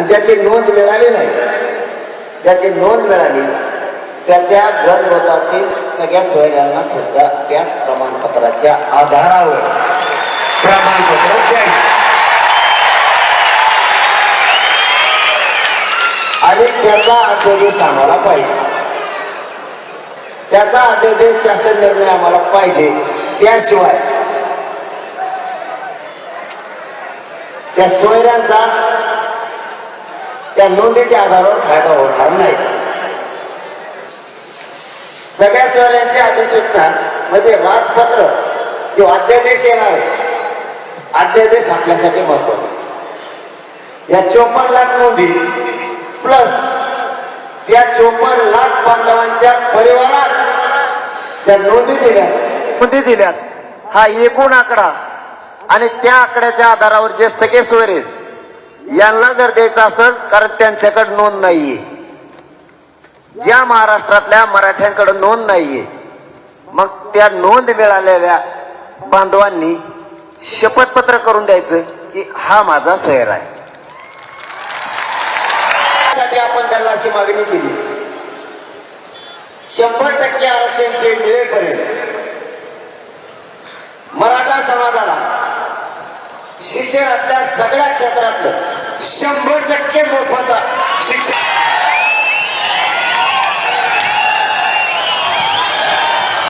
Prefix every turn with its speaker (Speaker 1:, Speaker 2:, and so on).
Speaker 1: आणि ज्याची नोंद मिळाली नाही ज्याची नोंद मिळाली त्याच्या गणगोतातील सगळ्या सोयऱ्यांना सुद्धा त्याच प्रमाणपत्राच्या आधारावर प्रमाणपत्र द्यायचे. आणि त्याचा अध्यादेश आम्हाला पाहिजे. त्याचा अध्यादेश शासन निर्णय आम्हाला पाहिजे त्याशिवाय त्या सोयऱ्यांचा त्या नोंदीच्या आधारावर फायदा होणार नाही. सगळ्या सोयऱ्यांची अधिसूचना म्हणजे राजपत्र किंवा अध्यादेश येणार अध्यादेश आपल्यासाठी महत्त्वाचा या चोपन्न लाख नोंदी प्लस त्या चोपन्न लाख बांधवांच्या परिवारात ज्या नोंदी दिल्या नोंदी दिल्यात. हा एकूण आकडा आणि त्या आकड्याच्या आधारावर जे सगळे सोयरे यांना जर द्यायचं असेल कारण त्यांच्याकडे नोंद नाहीये. ज्या महाराष्ट्रातल्या मराठ्यांकडे नोंद नाहीये मग त्या नोंद मिळालेल्या बांधवांनी शपथपत्र करून द्यायचं की हा माझा सोयर आहे. साठी आपण त्यांना अशी मागणी केली. शंभर टक्के आरक्षण ते मिळेपर्यंत मराठा समाजाला शिक्षणातल्या सगळ्या क्षेत्रातलं शंभर टक्के मोफत